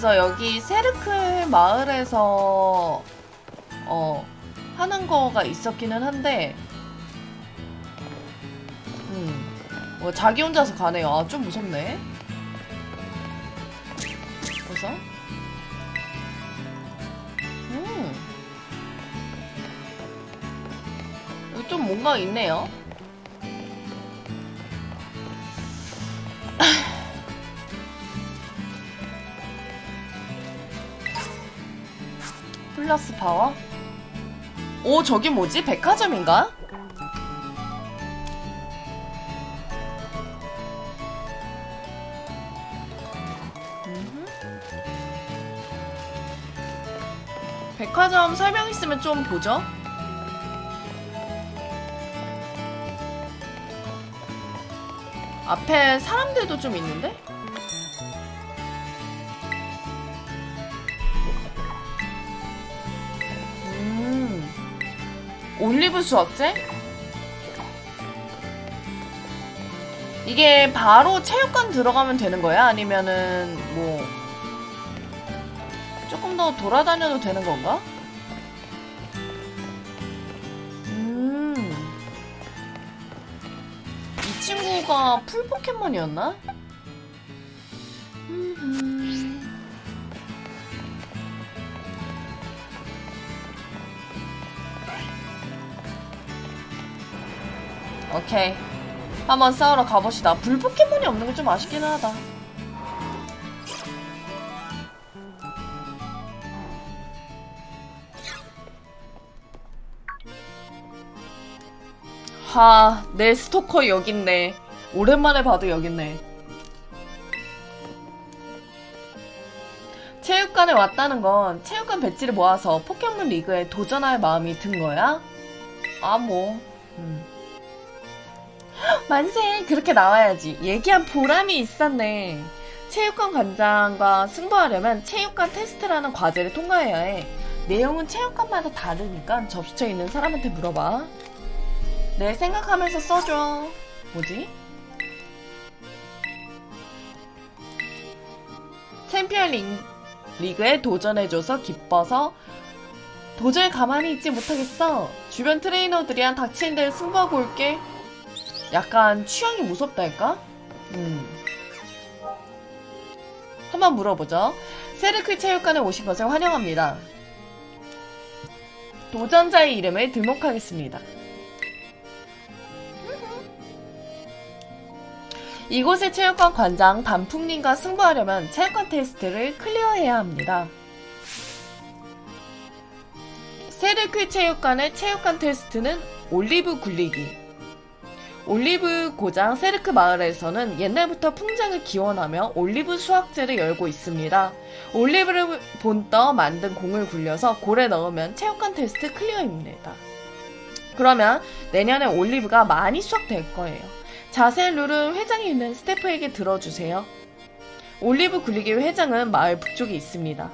그래서 여기 세르클 마을에서 어 하는 거가 있었기는 한데 음, 뭐 자기 혼자서 가네요. 아, 좀 무섭네. 그래서 음, 여기 좀 뭔가 있네요. 플러스 파워? 오, 저기 뭐지? 백화점인가? 음흠. 백화점 설명 있으면 좀 보죠. 앞에 사람들도 좀 있는데? 올리브 수학제? 이게 바로 체육관 들어가면 되는 거야? 아니면은 뭐 조금 더 돌아다녀도 되는 건가? 음. 이 친구가 풀 포켓몬이었나? 오케이. 한번 싸우러 가봅시다. 불 포켓몬이 없는 게 좀 아쉽긴 하다. 하, 내 스토커 여기 있네. 오랜만에 봐도 여기 있네. 체육관에 왔다는 건 체육관 배지를 모아서 포켓몬 리그에 도전할 마음이 든 거야? 아, 뭐. 음. 만세! 그렇게 나와야지. 얘기한 보람이 있었네. 체육관 관장과 승부하려면 체육관 테스트라는 과제를 통과해야 해. 내용은 체육관마다 다르니까 접수처 있는 사람한테 물어봐. 내 생각하면서 써줘. 뭐지? 챔피언 리, 리그에 도전해줘서 기뻐서 도저히 가만히 있지 못하겠어. 주변 트레이너들이랑 닥치는 대로 승부하고 올게. 약간 취향이 무섭달까? 음. 한번 물어보죠. 세르크 체육관에 오신 것을 환영합니다. 도전자의 이름을 등록하겠습니다. 이곳의 체육관 관장 단풍님과 승부하려면 체육관 테스트를 클리어해야 합니다. 세르크 체육관의 체육관 테스트는 올리브 굴리기. 올리브 고장 세르크 마을에서는 옛날부터 풍작을 기원하며 올리브 수확제를 열고 있습니다. 올리브를 본떠 만든 공을 굴려서 골에 넣으면 체육관 테스트 클리어입니다. 그러면 내년에 올리브가 많이 수확될 거예요. 자세한 룰은 회장이 있는 스태프에게 들어주세요. 올리브 굴리기 회장은 마을 북쪽에 있습니다.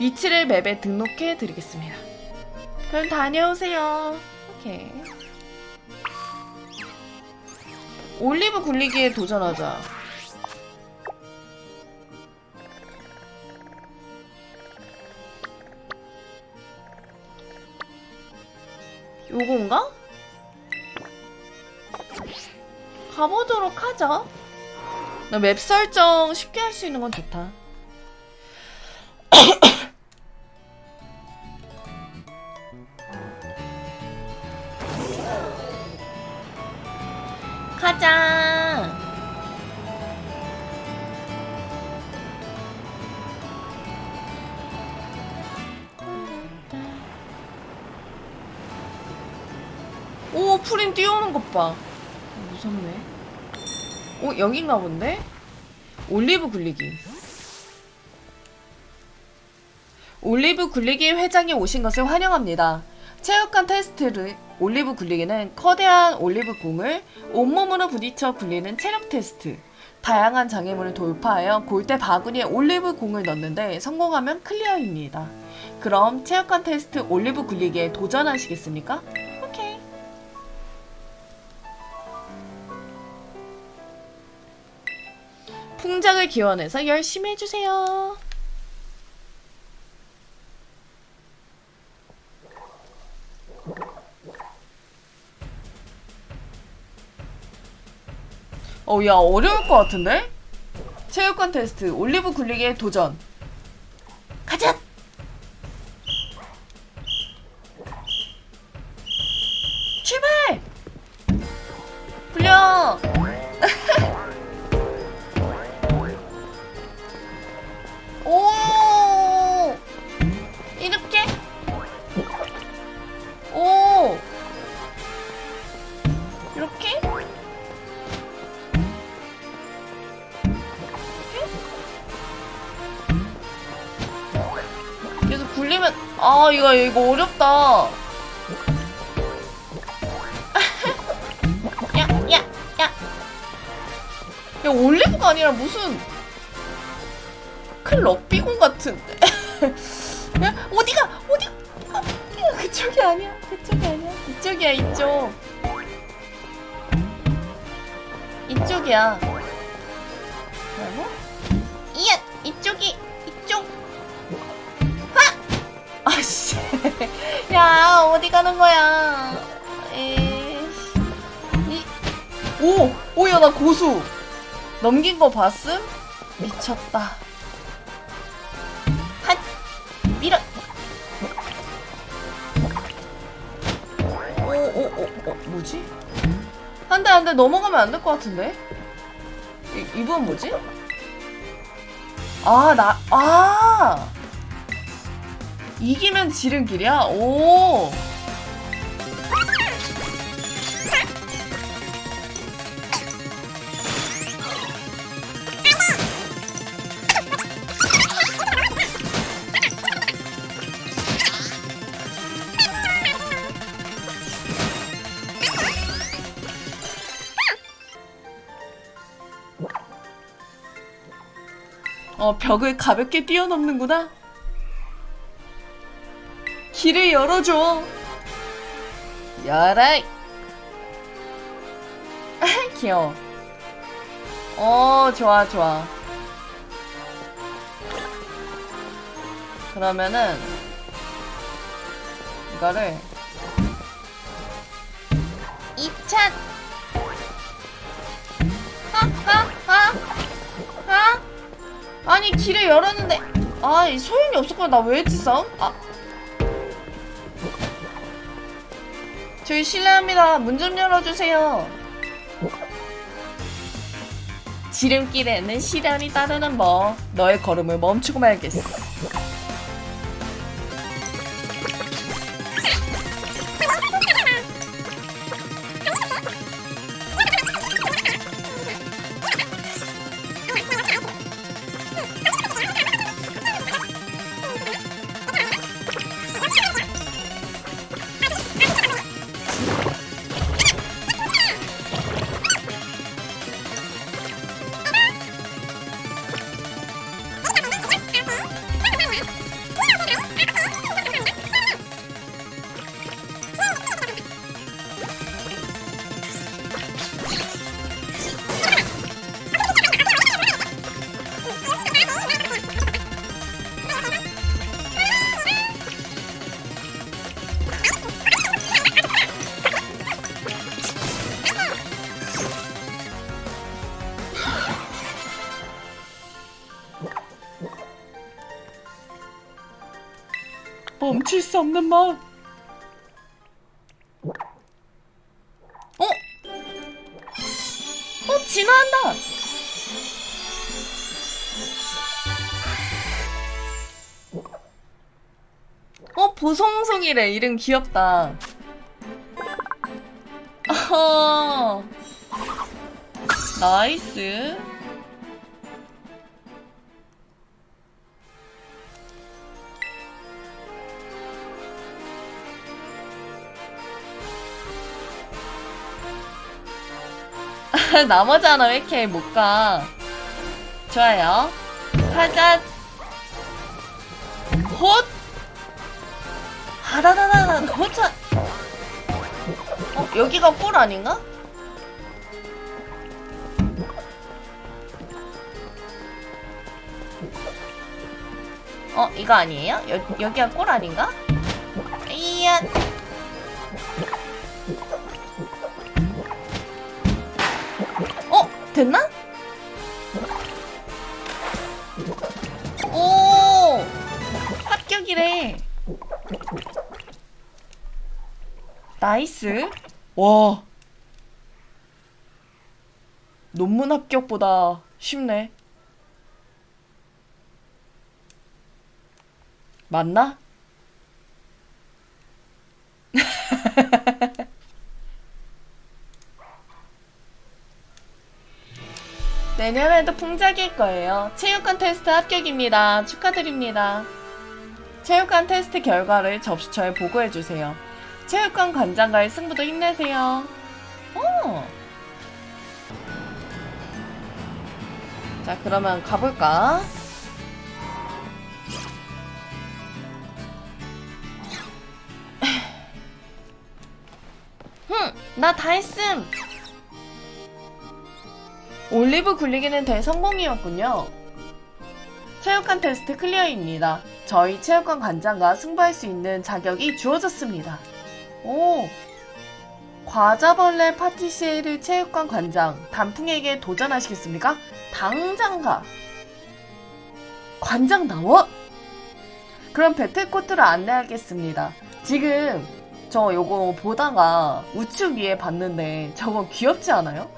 위치를 맵에 등록해 드리겠습니다. 그럼 다녀오세요. 오케이. 올리브 굴리기에 도전하자. 요건가? 가보도록 하죠. 나 맵 설정 쉽게 할 수 있는 건 좋다. 가자. 오, 프린 뛰어오는 것 봐. 무섭네. 오, 여긴가 본데? 올리브 굴리기. 올리브 굴리기 회장이 오신 것을 환영합니다. 체육관 테스트를 올리브 굴리기는 커다란 올리브 공을 온몸으로 부딪혀 굴리는 체력 테스트. 다양한 장애물을 돌파하여 골대 바구니에 올리브 공을 넣는데 성공하면 클리어입니다. 그럼 체육관 테스트 올리브 굴리기에 도전하시겠습니까? 오케이. 풍작을 기원해서 열심히 해주세요. 어, 야, 어려울 것 같은데? 체육관 테스트, 올리브 굴리기의 도전. 아 이거 어렵다. 야야야 야, 야 올리브가 아니라 무슨 큰 럭비공 같은데. 야 어디가 어디? 아, 그쪽이 아니야 그쪽이 아니야 이쪽이야 이쪽. 이쪽이야. 뭐라고? 이야 이쪽이 씨. 야, 어디 가는 거야? 에이씨. 이, 오! 오, 야, 나 고수! 넘긴 거 봤음? 미쳤다. 한! 밀어! 오, 오, 오, 어, 뭐지? 한 대, 한 대 넘어가면 안 될 것 같은데? 이, 이분 뭐지? 아, 나, 아! 이기면 지른 길이야? 오. 어, 벽을 가볍게 뛰어넘는구나. 길을 열어줘. 열어. 아, 귀여워. 어, 좋아, 좋아. 그러면은, 이거를, 2찬! 하, 하, 하! 하! 아니, 길을 열었는데, 아, 이 소용이 없었구나. 나 왜 했지, 싸움? 아. 저희 실례합니다. 문 좀 열어주세요. 지름길에는 시련이 따르는 법. 너의 걸음을 멈추고 말겠어. 수 없는 맛. 어? 어, 진화한다! 어, 보송송이래. 이름 귀엽다. 어. 나이스. 나머지는 왜 이렇게 못 가? 좋아요. 가자. 헛! 하다다다다, 호차! 어, 여기가 꿀 아닌가? 어, 이거 아니에요? 여, 여기가 꿀 아닌가? 이야. 됐나? 오! 합격이래. 나이스. 와. 논문 합격보다 쉽네. 맞나? 내년에도 풍작일 거예요. 체육관 테스트 합격입니다. 축하드립니다. 체육관 테스트 결과를 접수처에 보고해주세요. 체육관 관장과의 승부도 힘내세요. 어. 자, 그러면 가볼까? 흠, 나 다 했음! 올리브 굴리기는 대성공이었군요. 체육관 테스트 클리어입니다. 저희 체육관 관장과 승부할 수 있는 자격이 주어졌습니다. 오! 과자벌레 파티시에르 체육관 관장, 단풍에게 도전하시겠습니까? 당장 가! 관장 나와! 그럼 배틀코트를 안내하겠습니다. 지금 저 요거 보다가 우측 위에 봤는데 저거 귀엽지 않아요?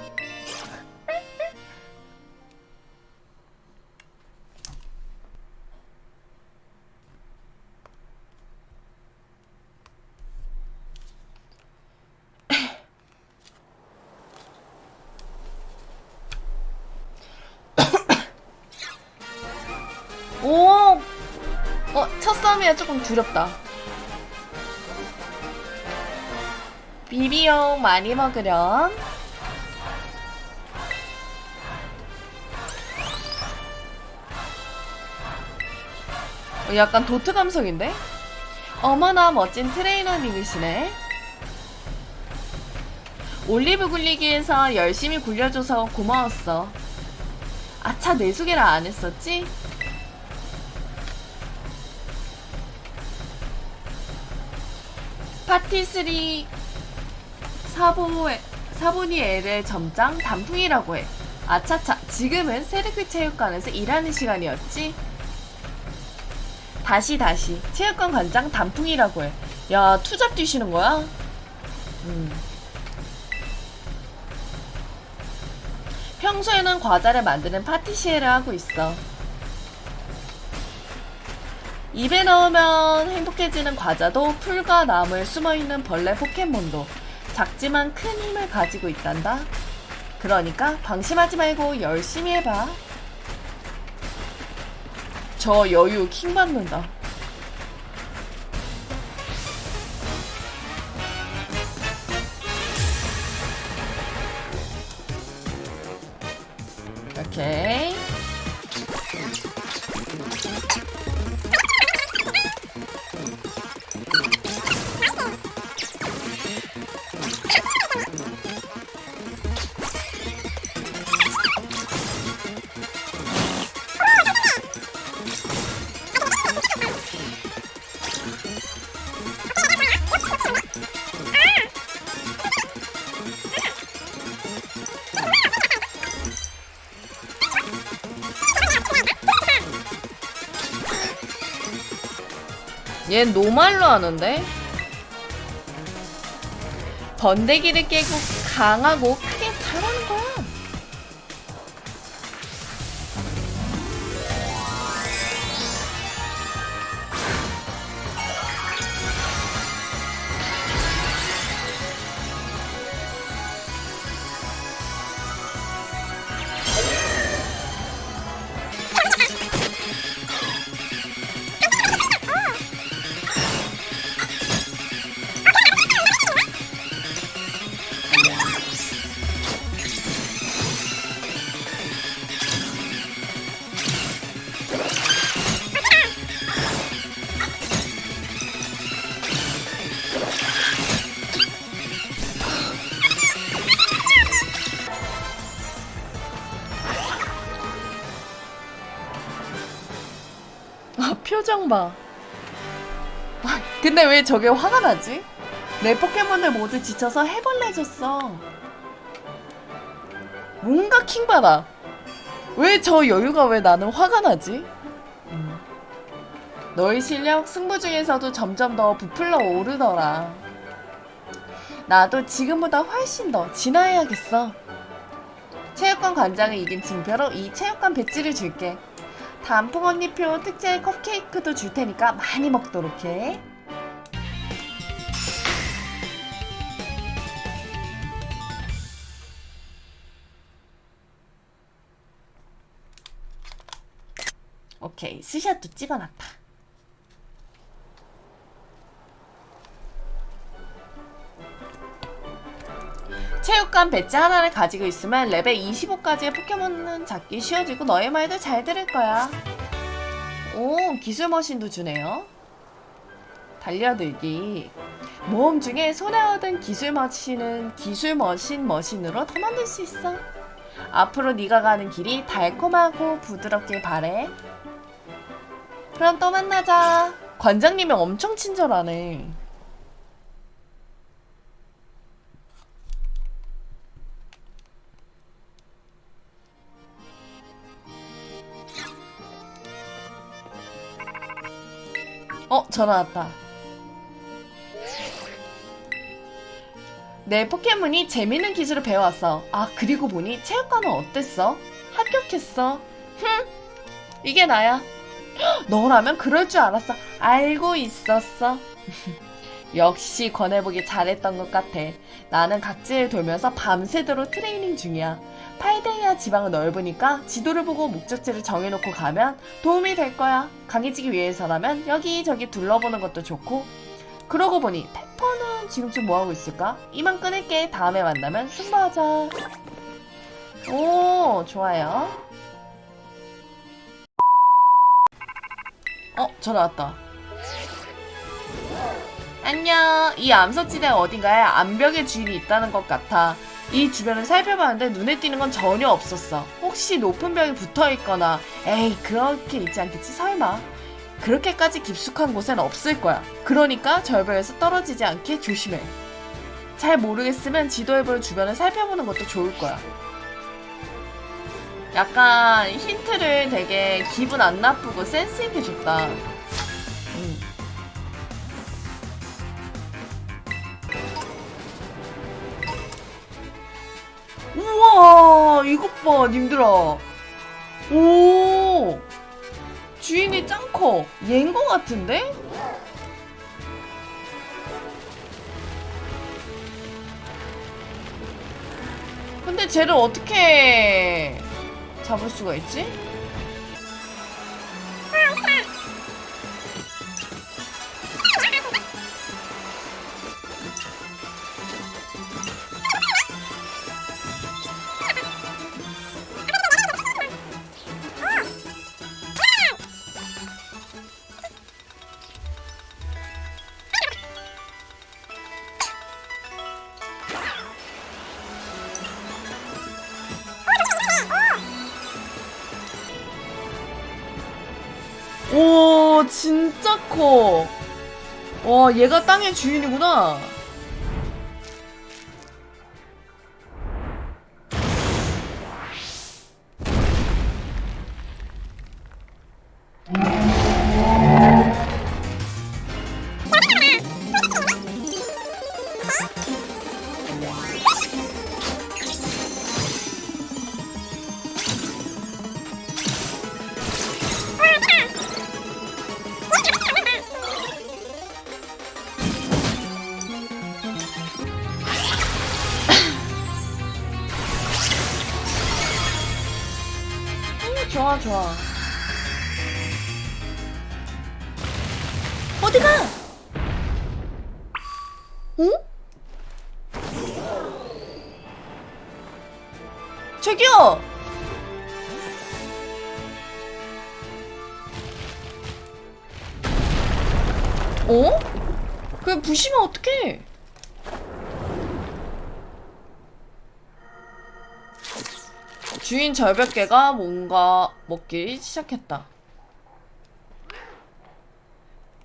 어, 첫 싸움이라 조금 두렵다. 비비용 많이 먹으렴. 어, 약간 도트 감성인데? 어머나 멋진 트레이너님이시네. 올리브 굴리기에서 열심히 굴려줘서 고마웠어. 아차 내 소개를 안 했었지? 파티스리 사보에 사보니 엘의 점장 단풍이라고 해. 아차차, 지금은 세르크 체육관에서 일하는 시간이었지? 다시 다시 체육관 관장 단풍이라고 해. 야, 투잡 뛰시는 거야? 음. 평소에는 과자를 만드는 파티시에를 하고 있어. 입에 넣으면 행복해지는 과자도 풀과 나무에 숨어있는 벌레 포켓몬도 작지만 큰 힘을 가지고 있단다. 그러니까 방심하지 말고 열심히 해봐. 저 여유 킹 받는다. 얘 노말로 하는데? 번데기를 깨고 강하고 표정 봐. 아, 근데 왜 저게 화가 나지? 내 포켓몬을 모두 지쳐서 해벌레 줬어. 뭔가 킹받아. 왜 저 여유가 왜 나는 화가 나지? 음. 너의 실력 승부 중에서도 점점 더 부풀러 오르더라. 나도 지금보다 훨씬 더 진화해야겠어. 체육관 관장을 이긴 징표로 이 체육관 배지를 줄게. 단풍 언니표 특제 컵케이크도 줄 테니까 많이 먹도록 해. 오케이, 스샷도 찍어놨다. 체육관 배지 하나를 가지고 있으면 레벨 25까지의 포켓몬은 잡기 쉬워지고 너의 말도 잘 들을 거야. 오, 기술 머신도 주네요. 달려들기. 모험 중에 손에 얻은 기술 머신은 기술 머신 머신으로 더 만들 수 있어. 앞으로 네가 가는 길이 달콤하고 부드럽길 바래. 그럼 또 만나자. 관장님이 엄청 친절하네. 어, 전화 왔다. 내 포켓몬이 재밌는 기술을 배워왔어. 아, 그리고 보니 체육관은 어땠어? 합격했어. 흠, 이게 나야. 헉, 너라면 그럴 줄 알았어. 알고 있었어. 역시 권해보기 잘했던 것 같아. 나는 각지를 돌면서 밤새도록 트레이닝 중이야. 팔데이아 지방은 넓으니까 지도를 보고 목적지를 정해놓고 가면 도움이 될 거야. 강해지기 위해서라면 여기저기 둘러보는 것도 좋고. 그러고 보니 페퍼는 지금쯤 뭐하고 있을까? 이만 끊을게. 다음에 만나면 승부하자. 오, 좋아요. 어, 전화 왔다. 안녕. 이 암석지대 어딘가에 암벽의 주인이 있다는 것 같아. 이 주변을 살펴봤는데 눈에 띄는 건 전혀 없었어. 혹시 높은 벽에 붙어 있거나, 에이, 그렇게 있지 않겠지, 설마. 그렇게까지 깊숙한 곳엔 없을 거야. 그러니까 절벽에서 떨어지지 않게 조심해. 잘 모르겠으면 지도앱으로 주변을 살펴보는 것도 좋을 거야. 약간 힌트를 되게 기분 안 나쁘고 센스 있게 줬다. 우와 이것 봐 님들아 오 주인이 짱커 얘인 거 같은데? 근데 쟤를 어떻게 잡을 수가 있지? 진짜 커. 와 얘가 땅의 주인이구나. 저기요. 어? 그 부시면 어떡해? 주인 절벽개가 뭔가 먹기 시작했다.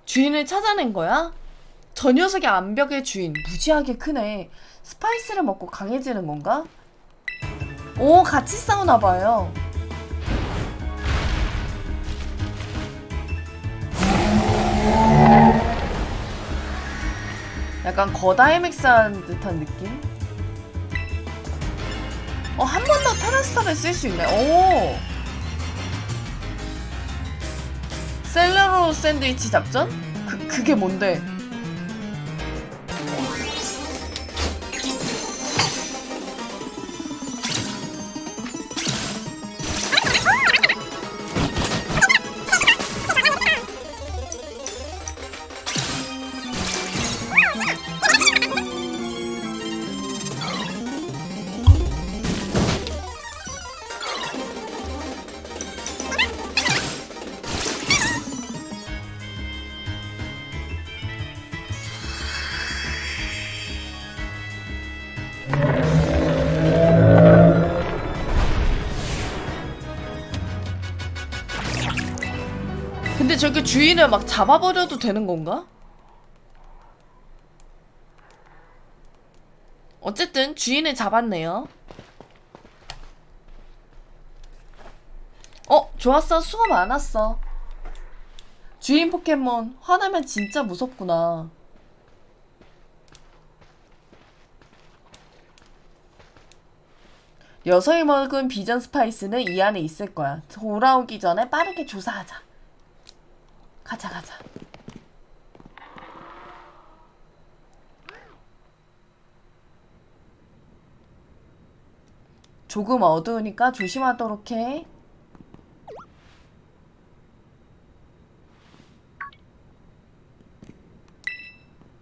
주인을 찾아낸 거야? 저 녀석이 암벽의 주인 무지하게 크네. 스파이스를 먹고 강해지는 건가? 오, 같이 싸우나 봐요. 약간 거다이맥스한 듯한 느낌? 어, 한 번 더 테라스탑에 쓸 수 있네. 오! 셀러로 샌드위치 작전? 그, 그게 뭔데? 주인을 막 잡아버려도 되는 건가? 어쨌든 주인을 잡았네요. 어, 좋았어. 수고 많았어. 주인 포켓몬 화나면 진짜 무섭구나. 녀석이 먹은 비전 스파이스는 이 안에 있을 거야. 돌아오기 전에 빠르게 조사하자. 가자 가자. 조금 어두우니까 조심하도록 해.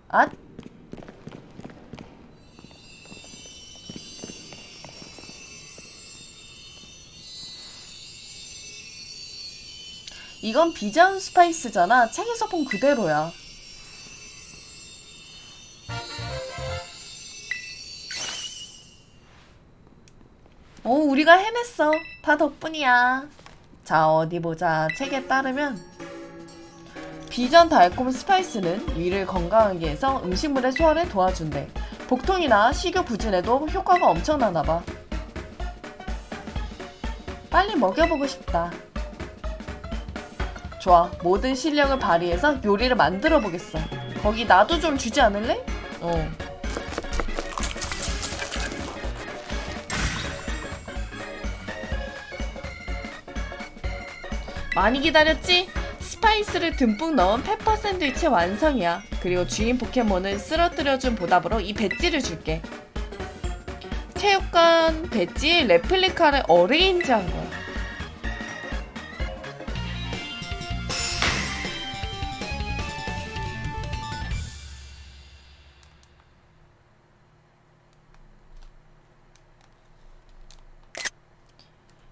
앗! 이건 비전 스파이스잖아. 책에서 본 그대로야. 오, 어, 우리가 해냈어. 다 덕분이야. 자, 어디 보자. 책에 따르면 비전 달콤 스파이스는 위를 건강하게 해서 음식물의 소화를 도와준대. 복통이나 식욕 부진에도 효과가 엄청나나 봐. 빨리 먹여보고 싶다. 좋아. 모든 실력을 발휘해서 요리를 만들어 보겠어. 거기 나도 좀 주지 않을래? 어. 많이 기다렸지? 스파이스를 듬뿍 넣은 페퍼 샌드위치 완성이야. 그리고 주인 포켓몬을 쓰러뜨려준 보답으로 이 배지를 줄게. 체육관 배지 레플리카를 어레인지한 거야.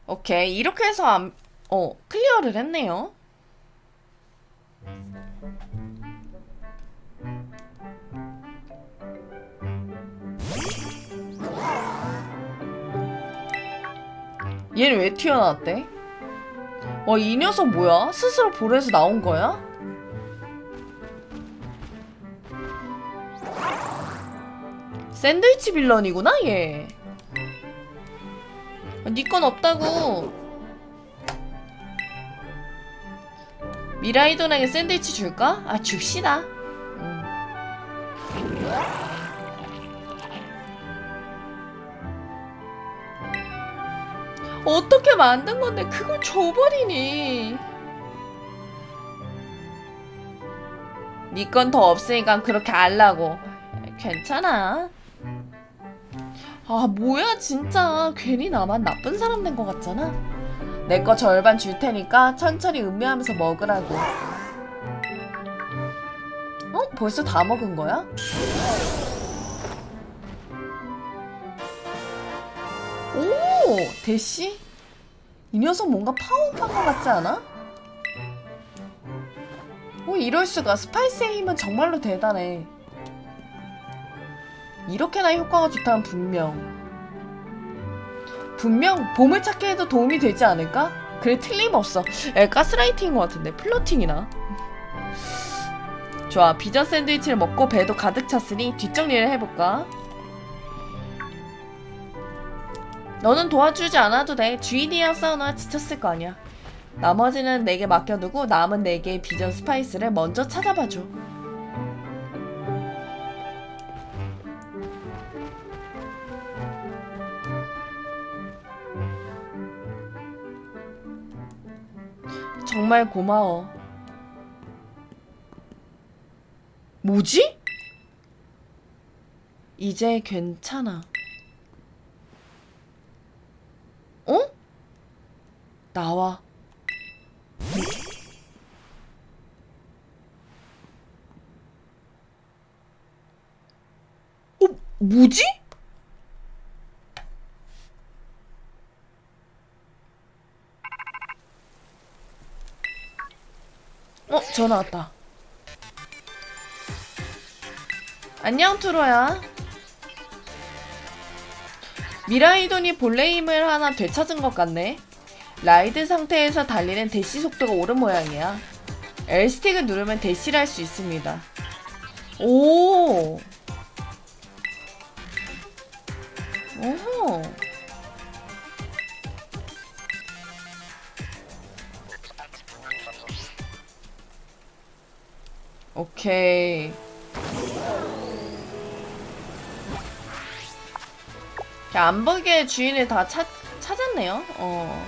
오케이 이렇게 해서 안, 어 클리어를 했네요. 얘는 왜 튀어나왔대? 와, 이 녀석 뭐야? 스스로 볼에서 나온 거야? 샌드위치 빌런이구나, 얘. 아, 니건 없다고. 미라이돈에게 샌드위치 줄까? 아, 줍시다. 음. 어떻게 만든 건데 그걸 줘버리니? 니건더 없으니까 그렇게 알라고. 괜찮아. 아 뭐야 진짜 괜히 나만 나쁜 사람 된 것 같잖아. 내 거 절반 줄 테니까 천천히 음미하면서 먹으라고. 어? 벌써 다 먹은 거야? 오! 대시? 이 녀석 뭔가 것 같지 않아? 오, 이럴 수가. 스파이스의 힘은 정말로 대단해. 이렇게나 효과가 좋다면 분명. 분명 보물찾기에도 도움이 되지 않을까? 그래, 틀림없어. 에, 가스라이팅인 것 같은데. 플로팅이나. 좋아, 비전 샌드위치를 먹고 배도 가득 찼으니 뒷정리를 해볼까? 너는 도와주지 않아도 돼. 주인이랑 싸우느라 지쳤을 거 아니야. 나머지는 내게 맡겨두고 남은 네 개의 비전 스파이스를 먼저 찾아봐줘. 정말 고마워. 뭐지? 이제 괜찮아. 어? 나와. 어, 뭐지? 어, 전화 왔다. 안녕, 투로야. 미라이돈이 본래 힘을 하나 되찾은 것 같네. 라이드 상태에서 달리는 대시 속도가 오른 모양이야. L스틱을 누르면 대시를 할 수 있습니다. 오! 오호. 오케이. 암버기의 주인을 다 찾, 찾았네요. 어.